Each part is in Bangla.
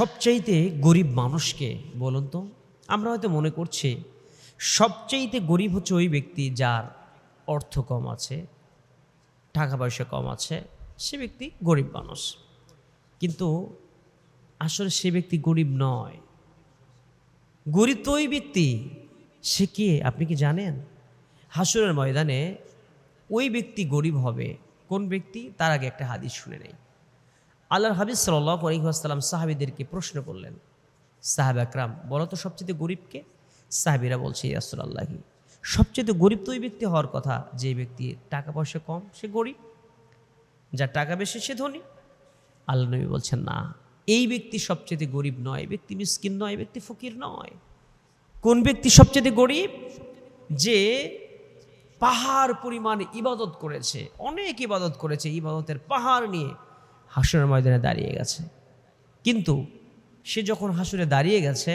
সবচাইতে গরিব মানুষকে বলুন তো? আমরা হয়তো মনে করছি সবচাইতে গরিব হচ্ছে ওই ব্যক্তি যার অর্থ কম আছে, টাকা পয়সা কম আছে, সে ব্যক্তি গরিব মানুষ। কিন্তু আসলে সে ব্যক্তি গরিব নয়। গরিব তো ওই ব্যক্তি। সে কে? আপনি কি জানেন? হাসুরের ময়দানে ওই ব্যক্তি গরিব হবে। কোন ব্যক্তি? তার আগে একটা হাদিস শুনে নেই। আল্লাহর হাবিজ সাল্লাহ আলহিহাস্লাম সাহাবিদেরকে প্রশ্ন করলেন, সাহাব আকরাম বলো তো সবচেয়ে গরিবকে সাহাবিরা বলছে ইয়াসুল্লাহি সবচেয়ে গরিব তো ওই ব্যক্তি হওয়ার কথা। যে ব্যক্তি টাকা পয়সা কম, সে গরিব। যার টাকা বেশি, সে ধনী। আল্লাহ নবী বলছেন, না, এই ব্যক্তি সবচেয়ে গরিব নয়, ব্যক্তি মিসকিন নয়, ব্যক্তি ফকির নয়। কোন ব্যক্তি সবচেয়ে গরিব? যে পাহাড় পরিমাণ ইবাদত করেছে, অনেক ইবাদত করেছে ইবাদতের পাহাড় নিয়ে। হাসুরের ময়দানে দাঁড়িয়ে গেছে। কিন্তু সে যখন হাসুরে দাঁড়িয়ে গেছে,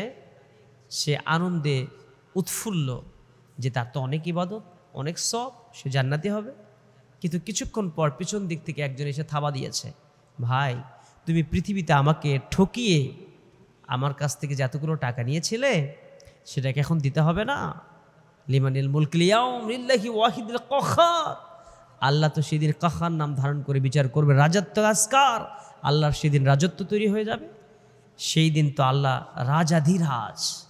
সে আনন্দে উৎফুল্ল যে তার তো অনেক ইবাদত, অনেক সব সে জান্নাতি হবে। কিন্তু কিছুক্ষণ পর পিছন দিক থেকে একজন এসে থাবা দিয়েছে, ভাই, তুমি পৃথিবীতে আমাকে ঠকিয়ে আমার কাছ থেকে যতগুলো টাকা নিয়েছিলে, সেটাকে এখন দিতে হবে না? লিমানিল মুলকিলিয়াউমিল্লাহি ওয়াহিদুল কখার। আল্লাহ তো সেদিন কাহার নাম ধারণ করে বিচার করবে। রাজত্ব আজকার। আল্লাহর সেদিন রাজত্ব তৈরি হয়ে যাবে। সেই দিন তো আল্লাহ রাজাধিরাজ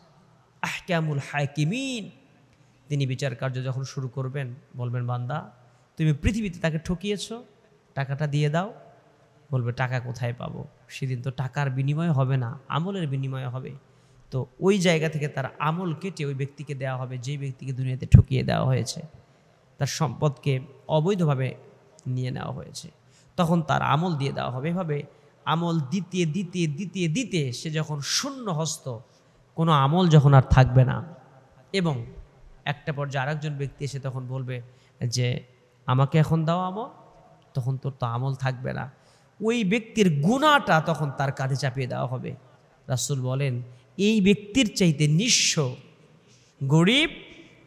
আহকামুল হাকিমিন। তিনি বিচার কার্য যখন শুরু করবেন, বলবেন, বান্দা, তুমি পৃথিবীতে তাকে ঠকিয়েছ, টাকাটা দিয়ে দাও। বলবে, টাকা কোথায় পাবো? সেদিন তো টাকার বিনিময় হবে না, আমলের বিনিময় হবে। তো ওই জায়গা থেকে তার আমল কেটে ওই ব্যক্তিকে দেওয়া হবে, যেই ব্যক্তিকে দুনিয়াতে ঠকিয়ে দেওয়া হয়েছে। তার সম্পদকে অবৈধভাবে নিয়ে নেওয়া হয়েছে। তখন তার আমল দিয়ে দেওয়া হবে। এভাবে আমল দিতে দিতে দিতে দিতে সে যখন শূন্য হস্ত, কোনো আমল যখন আর থাকবে না এবং একটা পর্যায়ে আরেকজন ব্যক্তি এসে তখন বলবে যে, আমাকে এখন দাও আমল। তখন তোর তো আমল থাকবে না। ওই ব্যক্তির গুণাটা তখন তার কাঁধে চাপিয়ে দেওয়া হবে। রাসুল বলেন, এই ব্যক্তির চাইতে নিঃস্ব গরিব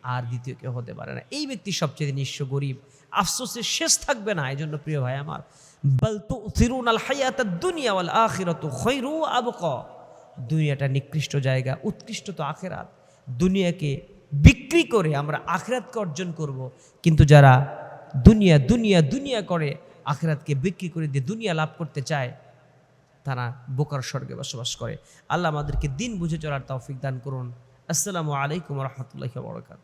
আর দ্বিতীয় কেউ হতে পারে না। এই ব্যক্তি সবচেয়ে নিঃস্ব গরিব। আফসোসের শেষ থাকবে না এই জন্য প্রিয় ভাই আমার, বল তো ফিরুন আল হায়াত দুনিয়া ওয়াল আখিরাত খৈরু আবক। দুনিয়াটা নিকৃষ্ট জায়গা, উৎকৃষ্ট তো আখেরাত। দুনিয়াকে বিক্রি করে আমরা আখেরাতকে অর্জন করব। কিন্তু যারা দুনিয়া দুনিয়া দুনিয়া করে আখেরাতকে বিক্রি করে দিয়ে দুনিয়া লাভ করতে চায়, তারা বোকার স্বর্গে বসবাস করে। আল্লাহ আমাদেরকে দিন বুঝে চলার তৌফিক দান করুন। আসসালামু আলাইকুম রহমতুল্লাহ বরকাত